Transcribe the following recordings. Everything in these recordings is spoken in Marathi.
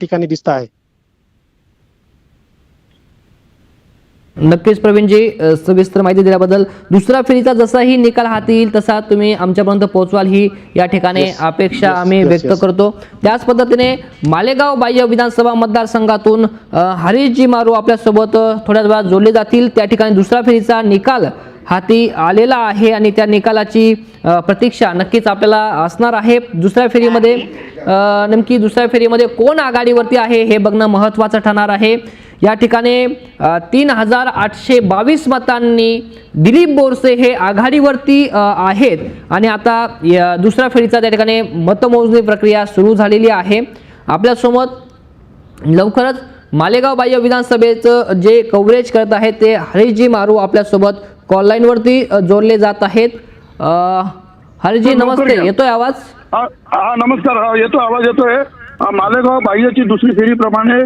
ठिकाणी दिसत आहे नक्कीच प्रवीणजी सविस्तर माहिती दिल्याबद्दल दुसऱ्या फेरीचा जसाही निकाल हाती येईल तसा तुम्ही आमच्यापर्यंत पोहोचवाल ही या ठिकाणी Yes. अपेक्षा Yes. आम्ही Yes, व्यक्त yes. करतो त्याच पद्धतीने मालेगाव बाह्य विधानसभा मतदारसंघातून हरीशजी मारू आपल्यासोबत थोड्याच वेळात जोडले जातील त्या ठिकाणी दुसऱ्या फेरीचा निकाल हाती आलेला आहे आणि त्या निकालाची प्रतीक्षा नक्कीच आपल्याला असणार आहे. दुसऱ्या फेरीमध्ये नेमकी दुसऱ्या फेरीमध्ये कोण आघाडीवरती आहे हे बघणं महत्त्वाचं ठरणार आहे. या ठिकाणी तीन हजार आठशे बावीस मतांनी दिलीप बोरसे हे आघाडीवरती आहेत. आणि आता दुसऱ्या फेरीचा त्या ठिकाणी मतमोजणी प्रक्रिया सुरू झालेली आहे. आपल्यासोबत लवकरच मालेगाव बाह्य विधानसभेचं जे कव्हरेज करत आहे ते हरीशजी मारू आपल्यासोबत कॉल लाईनवरती जोडले जात आहेत. लवकर नमस्ते. या. येतोय आवाज? हा नमस्कार. हा येतो आवाज येतोय. हा, मालेगाव बाह्यची दुसरी फेरीप्रमाणे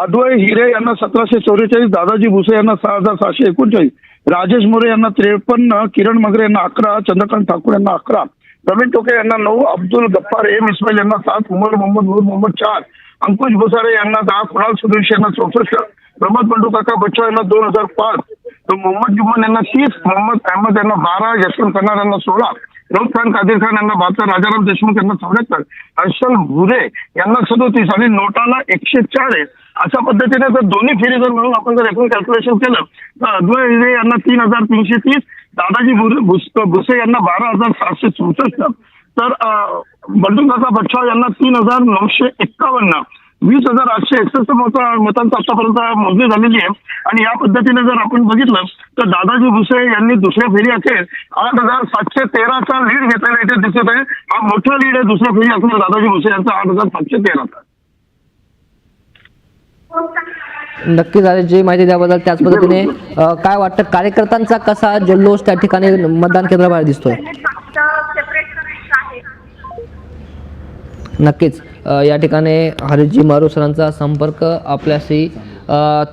अद्वय हिरे यांना सतराशे चौवेचाळीस दादाजी भुसे यांना सहा हजार सहाशे एकोणचाळीस राजेश मोरे यांना त्रेपन्न किरण मगरे यांना अकरा चंद्रकांत ठाकूर यांना अकरा प्रवीण टोके यांना नऊ अब्दुल गप्पार एम इस्माईल यांना सात उमर मोहम्मद नूर मोहम्मद चार अंकुश भुसारे यांना दहा कुणाल सुरेश यांना चौसष्ट प्रमोद बंडू काका बच्चा यांना दोन हजार पाच तर मोहम्मद जुम्मन यांना तीस मोहम्मद अहमद यांना बारा यशवंत कन्नार यांना सोळा रऊफ खान कादिर खान यांना बहात्तर राजाराम देशमुख यांना चौऱ्याहत्तर हर्षल भुरे यांना सदोतीस आणि नोटाला एकशे चाळीस. अशा पद्धतीने जर दोन्ही फेरी जर मिळून आपण जर एकूण कॅल्क्युलेशन केलं तर अद्वय हिरे यांना तीन हजार तीनशे तीस दादाजी भुसे यांना बारा हजार सातशे चौसष्ट तर अं, बंडू काका यांना तीन हजार नऊशे एक्कावन्न. वीस हजार आठशे एकसष्ट मत मतांचं आतापर्यंत मोजणी झालेली आहे. आणि या पद्धतीने जर आपण बघितलं तर दादाजी भुसे यांनी दुसऱ्या फेरी अखेर आठ हजार सातशे तेराचा लीड घेतलेला इथे दिसत आहे. हा मोठा लीड आहे दुसऱ्या फेरी अखेर दादाजी भुसे यांचा आठ हजार सातशे तेराचा. नक्कीच हरीशजी माहिती द्याबद्दल त्याच पद्धतीने काय वाटतं? कार्यकर्त्यांचा कसा जल्लोष त्या ठिकाणी मतदान केंद्राबाहेर दिसतोय? नक्कीच. या ठिकाणी हरिजी मारू सरांचा संपर्क आपल्याशी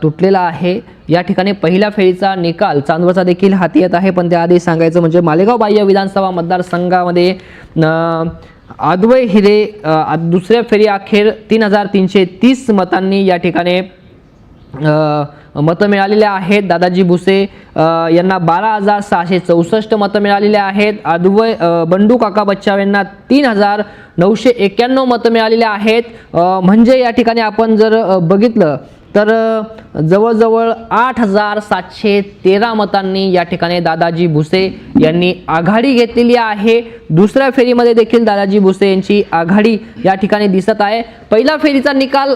तुटलेला आहे. या ठिकाणी पहिल्या फेरीचा निकाल चांदवडचा देखील हाती येत आहे पण त्याआधी सांगायचं म्हणजे मालेगाव बाह्य विधानसभा मतदारसंघामध्ये अद्वय हिरे दुसऱ्या फेरी अखेर तीन हजार तीनशे तीस मतांनी या ठिकाणी मतं मिळालेले आहेत. दादाजी भुसे यांना बारा हजार सहाशे चौसष्ट मतं मिळालेले आहेत. अद्वय बंडू काका बच्चाव यांना तीन हजार नऊशे एक्क्याण्णव मतं मिळालेले आहेत. म्हणजे या ठिकाणी आपण जर बघितलं तर जवळजवळ आठ हजार सातशे तेरा मतांनी या ठिकाणी दादाजी भुसे यांनी आघाडी घेतलेली आहे. दुसऱ्या फेरीमध्ये देखील दादाजी भुसे यांची आघाडी या ठिकाणी दिसत आहे. पहिल्या फेरीचा निकाल